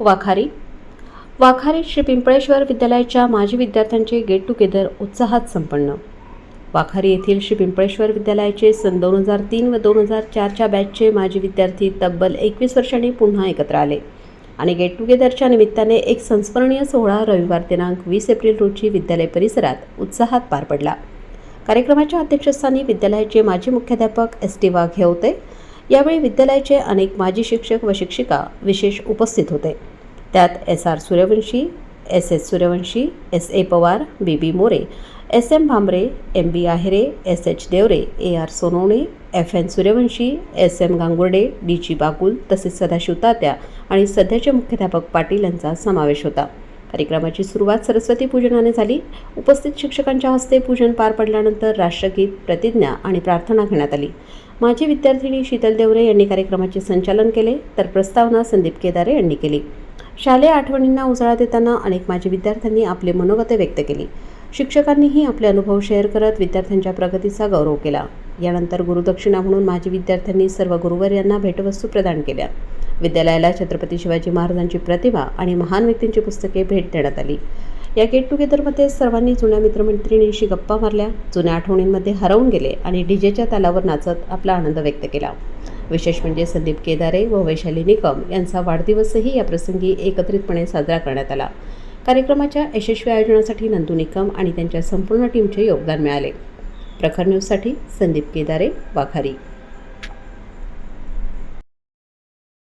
वाखारी. वाखारी श्री पिंपळेश्वर विद्यालयाच्या माजी विद्यार्थ्यांचे गेट टुगेदर उत्साहात संपन्न. वाखारी येथील श्री पिंपळेश्वर विद्यालयाचे सन दोन हजार तीन व दोन हजार चारच्या बॅचचे माजी विद्यार्थी तब्बल एकवीस वर्षांनी पुन्हा एकत्र आले आणि गेट टुगेदरच्या निमित्ताने एक संस्मरणीय सोहळा रविवार दिनांक वीस एप्रिल रोजी विद्यालय परिसरात उत्साहात पार पडला. कार्यक्रमाच्या अध्यक्षस्थानी विद्यालयाचे माजी मुख्याध्यापक एस टी वाघे होते. यावेळी विद्यालयाचे अनेक माजी शिक्षक व शिक्षिका विशेष उपस्थित होते. त्यात S R Suryavanshi S S Suryavanshi S A Pawar B B More S M Bhambare M B Ahire S H Deore A R Sonawane F N Suryavanshi S M Gangurde D G Bagul तसेच सदाशिव तात्या आणि सध्याचे मुख्याध्यापक पाटील यांचा समावेश होता. कार्यक्रमाची सुरुवात सरस्वती पूजनाने झाली. उपस्थित शिक्षकांच्या हस्ते पूजन पार पडल्यानंतर राष्ट्रगीत प्रतिज्ञा आणि प्रार्थना घेण्यात आली. माजी विद्यार्थिनी शीतल देवरे यांनी कार्यक्रमाचे संचालन केले तर प्रस्तावना संदीप केदारे यांनी केली. शालेय आठवणींना उजाळा देताना अनेक माजी विद्यार्थ्यांनी आपले मनोगते व्यक्त केली. शिक्षकांनीही आपले अनुभव शेअर करत विद्यार्थ्यांच्या प्रगतीचा गौरव केला. यानंतर गुरुदक्षिणा म्हणून माजी विद्यार्थ्यांनी सर्व गुरुवर्यांना भेटवस्तू प्रदान केल्या. विद्यालयाला छत्रपती शिवाजी महाराजांची प्रतिमा आणि महान व्यक्तींची पुस्तके भेट देण्यात आली. या गेट टुगेदरमध्ये सर्वांनी जुन्या मित्रमैत्रिणींशी गप्पा मारल्या जुन्या आठवणींमध्ये हरवून गेले आणि डीजेच्या तालावर नाचत आपला आनंद व्यक्त केला. विशेष म्हणजे संदीप केदारे व वैशाली निकम यांचा वाढदिवसही या प्रसंगी एकत्रितपणे साजरा करण्यात आला. कार्यक्रमाच्या यशस्वी आयोजनासाठी नंदू निकम आणि त्यांच्या संपूर्ण टीमचे योगदान मिळाले. प्रखर न्यूजसाठी संदीप केदारे वाघारी.